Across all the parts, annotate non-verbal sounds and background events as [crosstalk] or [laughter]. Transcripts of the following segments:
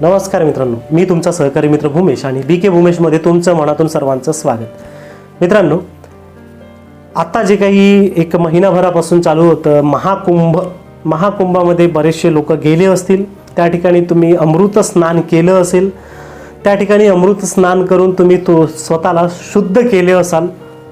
नमस्कार मित्रांनो मी तुमचा सहकारी मित्र भूमेश आणि बी के भूमेशमध्ये तुमचं मनातून सर्वांचं स्वागत. मित्रांनो आत्ता जे काही एक महिनाभरापासून चालू होतं महाकुंभ महाकुंभामध्ये बरेचसे लोक गेले असतील त्या ठिकाणी तुम्ही अमृत स्नान केलं असेल त्या ठिकाणी अमृत स्नान करून तुम्ही तो स्वतःला शुद्ध केले असाल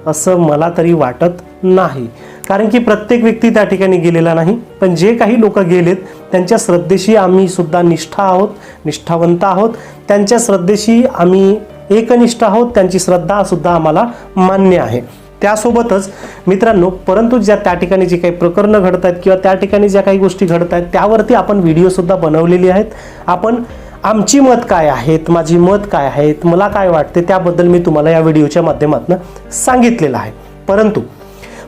असं मला तरी वाटत नाही. कारण की प्रत्येक व्यक्ती त्या ठिकाणी गेलेला नाही. पण जे काही लोक गेलेत त्यांच्या श्रद्धेशी आम्ही सुद्धा निष्ठा आहोत निष्ठावंत आहोत. त्यांच्या श्रद्धेशी आम्ही एकनिष्ठ आहोत त्यांची श्रद्धा सुद्धा आम्हाला मान्य आहे. त्यासोबतच मित्रांनो परंतु ज्या त्या ठिकाणी जी काही प्रकरणं घडत आहेत किंवा त्या ठिकाणी ज्या काही गोष्टी घडत आहेत त्यावरती आपण व्हिडिओसुद्धा बनवलेली आहेत. आपण आमची मत काय आहेत माझी मत काय आहेत मला काय वाटते त्याबद्दल मी तुम्हाला या व्हिडिओच्या माध्यमातून सांगितलेलं आहे. परंतु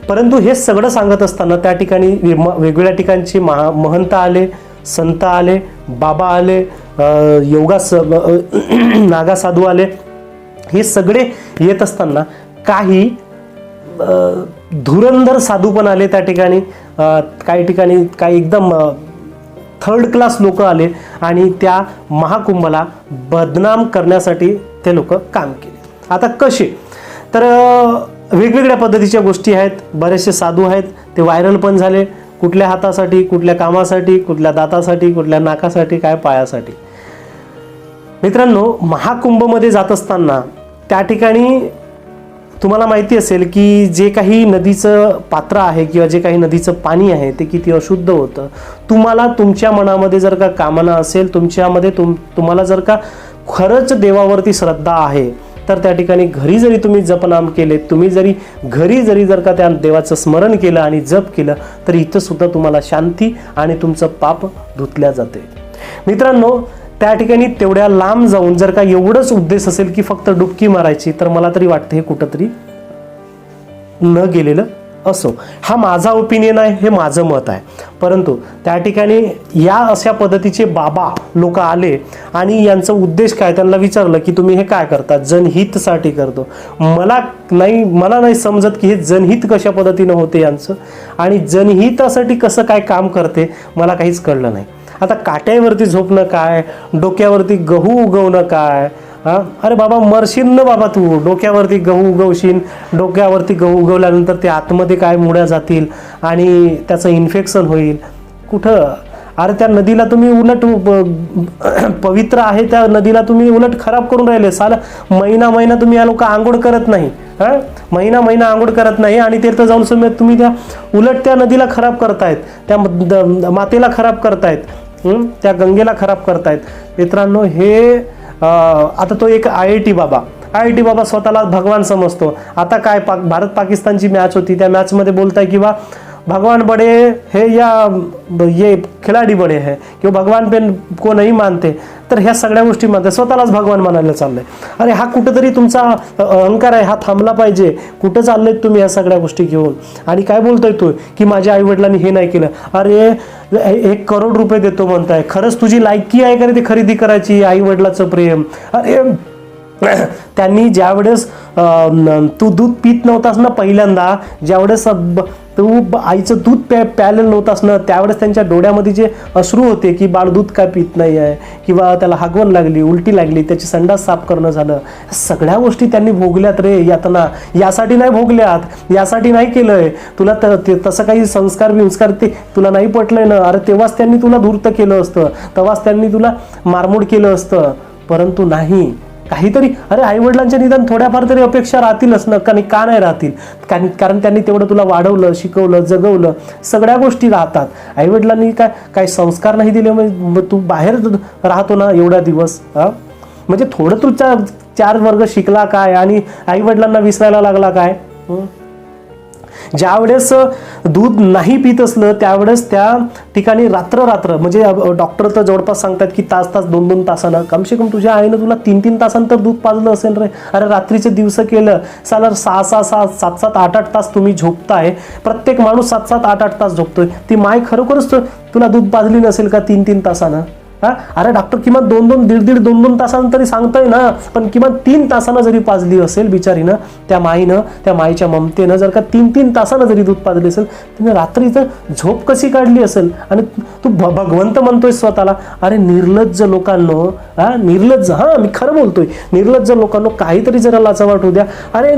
परंतु हे सगळं सांगत असताना त्या ठिकाणी वेगवेगळ्या ठिकाणचे महा महंत आले संत आले बाबा आले योगा स [clears throat] नागा साधू आले. हे सगळे येत असताना काही धुरंधर साधू पण आले त्या ठिकाणी. काही ठिकाणी काही एकदम थर्ड क्लास लोक आले आणि त्या महाकुंभाला बदनाम करण्यासाठी ते लोक काम केले. आता कसे? तर वेगवेगळ्या पद्धतीच्या गोष्टी आहेत. बरेचसे साधू आहेत. ते व्हायरल पण झाले. कुठल्या हातासाठी कुठल्या कामासाठी कुठल्या दातासाठी कुठल्या नाकासाठी काय पायासाठी. मित्रांनो महाकुंभमध्ये जात असताना त्या ठिकाणी तुम्हाला माहिती असेल की जे काही नदीचं पात्र आहे किंवा जे काही नदीचं पाणी आहे ते किती अशुद्ध होतं. तुम्हाला तुमच्या मनामध्ये जर का कामना असेल तुमच्यामध्ये तुम तुम्हाला जर का खरंच देवावरती श्रद्धा आहे तर त्या ठिकाणी घरी जरी तुम्ही जपनाम केले तुम्ही जरी घरी जरी जर का त्या देवाचं स्मरण केलं आणि जप केलं तर इथं सुद्धा तुम्हाला शांती आणि तुमचं पाप धुतल्या जाते. मित्रांनो त्या ठिकाणी तेवढ्या लांब जाऊन जर का एवढंच उद्देश असेल की फक्त डुबकी मारायची तर मला तरी वाटतं हे कुठंतरी न गेलेलं असो. हा माझा ओपिनियन आहे हे माझं मत आहे. परंतु त्या ठिकाणी या अशा पद्धतीचे बाबा लोक आले आणि यांचा उद्देश काय? त्यांना विचारलं की तुम्ही हे काय करता? जनहितसाठी करतो. मला नाही मला नाही समजत की हे जनहित कशा पद्धतीनं होते यांचं. आणि जनहितासाठी कसं काय काम करते मला काहीच कळलं नाही. आता काट्यावरती झोपणं काय? डोक्यावरती गहू उगवणं काय? हां? अरे बाबा मरशील ना बाबा तू. डोक्यावरती गहू उगवशील. डोक्यावरती गहू उगवल्यानंतर ते आतमध्ये काय मुळ्या जातील आणि त्याचं इन्फेक्शन होईल. कुठं? अरे त्या नदीला तुम्ही उलट पवित्र आहे त्या नदीला तुम्ही उलट खराब करून राहिले. साला महिना महिना तुम्ही या लोक आंघोळ करत नाही. हां? महिना महिना आंघोळ करत नाही आणि तीर्थ जाऊन समेत तुम्ही त्या उलट त्या नदीला खराब करतायत. त्या द- मातेला खराब करतायत. त्या गंगेला खराब करतायत. मित्रांनो हे आता तो एक I I T Baba. I I T Baba स्वतःला भगवान समजतो. आता काय पाक भारत पाकिस्तानची मॅच होती त्या मॅचमध्ये बोलताय किंवा भगवान बडे है या ये खिलाडी बडे है. किंवा भगवान पे को नाही मानते. तर ह्या सगळ्या गोष्टी स्वतःलाच भगवान मानायला चाललंय. अरे हा कुठंतरी तुमचा अहंकार आहे हा थांबला पाहिजे. कुठं चाललेत तुम्ही ह्या सगळ्या गोष्टी घेऊन? आणि काय बोलतोय तू? की माझ्या आईवडिलांनी हे नाही केलं. अरे एक करोड रुपये देतो म्हणताय. खरंच तुझी लायकी आहे का रे ते खरेदी करायची आई वडिलाचं प्रेम? अरे [clears throat] त्यांनी ज्यावेळेस अं, तू दूध पित नव्हतास ना पहिल्यांदा ज्यावेळेस तू आईचं दूध प्या प्यायलेलं नव्हतास ना त्यावेळेस त्यांच्या डोळ्यामध्ये जे अश्रू होते की बाळ दूध काय पित नाही आहे किंवा त्याला हागवण लागली उलटी लागली त्याची संडास साफ करणं झालं सगळ्या गोष्टी त्यांनी भोगल्यात रे यातना. यासाठी नाही भोगल्यात यासाठी नाही केलंय. तुला त- ते- तसं काही संस्कार विंस्कार ते तुला नाही पटलंय ना? अरे तेव्हाच त्यांनी तुला धूर्त केलं असतं तेव्हाच त्यांनी तुला मारमोड केलं असतं. परंतु नाही. काहीतरी अरे आईवडिलांच्या निदान थोड्याफार तरी अपेक्षा राहतीलच ना आणि का नाही राहतील? कारण कारण त्यांनी तेवढं तुला वाढवलं शिकवलं जगवलं सगळ्या गोष्टी राहतात. आईवडिलांनी काय काय संस्कार नाही दिले? म्हणजे मग तू बाहेर राहतो ना एवढा दिवस म्हणजे थोडं तू चार वर्ग शिकला काय? आणि आईवडिलांना विसरायला लागला काय? ज्यावेळेस दूध नाही पित असलं त्यावेळेस त्या ठिकाणी रात्र रात्र म्हणजे डॉक्टर तर जवळपास सांगतात की तास तास दोन दोन तासानं. कमसे कम तुझ्या आईनं तुला तीन तीन तासांतर दूध पाजलं असेल रे. अरे रात्रीचे दिवस केलं. साला सहा सहा सहा सात सात आठ आठ तास तुम्ही झोपताय. प्रत्येक माणूस सात सात आठ आठ तास झोपतोय. ती माय खरोखरच तुला दूध पाजली नसेल का तीन तीन तासानं? हा? अरे डॉक्टर किमान दोन दोन दीड दीड दोन दोन तासानं तरी सांगतोय ना. पण किमान तीन तासानं जरी पाजली असेल बिचारीनं त्या माईनं त्या माईच्या ममतेनं जर का तीन तीन तासानं जरी दूध पाजली असेल तिने तर झोप कशी काढली असेल? आणि तू भगवंत म्हणतोय स्वतःला अरे निर्लज्ज लोकांनो हा? निर्लज्ज हा मी खरं बोलतोय. निर्लज्ज लोकांनो काहीतरी जरा लाचा वाटू द्या. अरे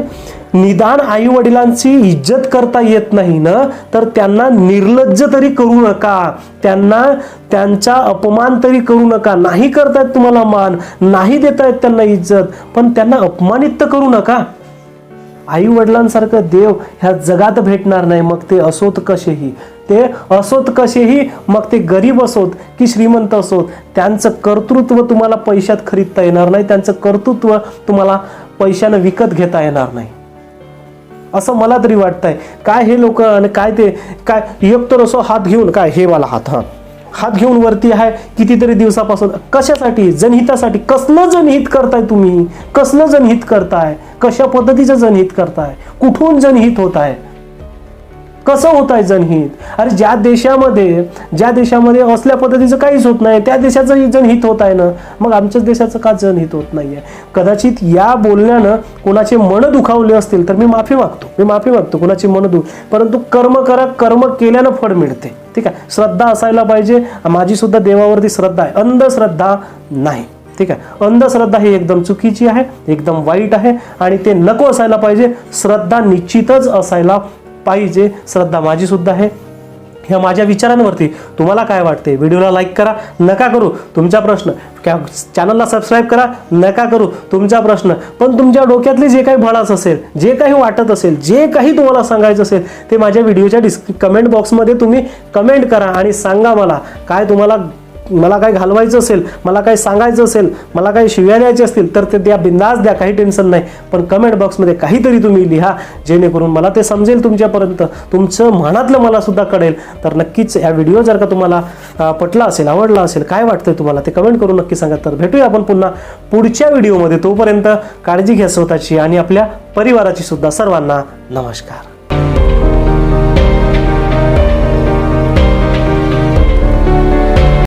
निदान आई वडिलांची इज्जत करता येत नाही ना तर त्यांना निर्लज्ज तरी करू नका. त्यांना त्यांचा अपमान तरी करू नका. नाही करतायत तुम्हाला मान नाही देतायत त्यांना इज्जत पण त्यांना अपमानित तर करू नका. आई वडिलांसारखं देव ह्या जगात भेटणार नाही. मग ते असोत कसेही? ते असोत कसेही? मग ते गरीब असोत की श्रीमंत असोत? त्यांचं कर्तृत्व तुम्हाला पैशात खरीदता येणार नाही. त्यांचं कर्तृत्व तुम्हाला पैशानं विकत घेता येणार नाही. असं मला तरी वाटतंय. काय हे लोक आणि काय ते काय एक तर असं हात घेऊन काय हे वाला हात हा. हात घेऊन वरती आहे कितीतरी दिवसापासून. कशासाठी? जनहितासाठी. कसलं जनहित करताय तुम्ही? कसलं जनहित करताय? कशा पद्धतीचं जनहित करताय? कुठून जनहित होत आहे? कसं होत आहे जनहित? अरे ज्या देशामध्ये ज्या देशामध्ये असल्या पद्धतीचं काहीच होत नाही त्या देशाचं जनहित होत आहे ना मग आमच्याच देशाचं का जनहित होत नाही आहे कदाचित या बोलण्यानं कोणाचे मन दुखावले असतील तर मी माफी मागतो मी माफी मागतो कोणाची मन दुख परंतु कर्म करा कर्म केल्यानं फळ मिळते ठीक आहे? श्रद्धा असायला पाहिजे माझी सुद्धा देवावरती श्रद्धा आहे अंधश्रद्धा नाही ठीक आहे? अंधश्रद्धा ही एकदम चुकीची आहे एकदम वाईट आहे आणि ते नको असायला पाहिजे श्रद्धा निश्चितच असायला पाहिजे. श्रद्धा माझी सुद्धा आहे. ह्या माझ्या विचारांवरती तुम्हाला काय वाटते व्हिडिओला लाईक करा. नका करू तुमचा प्रश्न. चॅनलला सबस्क्राईब करा. नका करू तुमचा प्रश्न. पण तुमच्या डोक्यातले जे काही भडास असेल जे काही वाटत असेल जे काही तुम्हाला सांगायचं असेल ते माझ्या व्हिडिओच्या डिस्क कमेंट बॉक्समध्ये तुम्ही कमेंट करा आणि सांगा मला काय तुम्हाला मला काय घालवायचं असेल मला काय सांगायचं असेल मला काही शिव्या द्यायचे असतील तर ते द्या बिंदास द्या काही टेन्शन नाही. पण कमेंट बॉक्समध्ये काहीतरी तुम्ही लिहा जेणेकरून मला ते समजेल तुमच्यापर्यंत. तुमचं मनातलं मला सुद्धा कळेल. तर नक्कीच या व्हिडिओ जर का तुम्हाला पटला असेल आवडला असेल काय वाटतंय तुम्हाला ते कमेंट करून नक्की सांगा. तर भेटूया आपण पुन्हा पुढच्या व्हिडिओमध्ये तोपर्यंत काळजी घ्या स्वतःची आणि आपल्या परिवाराची सुद्धा सर्वांना नमस्कार.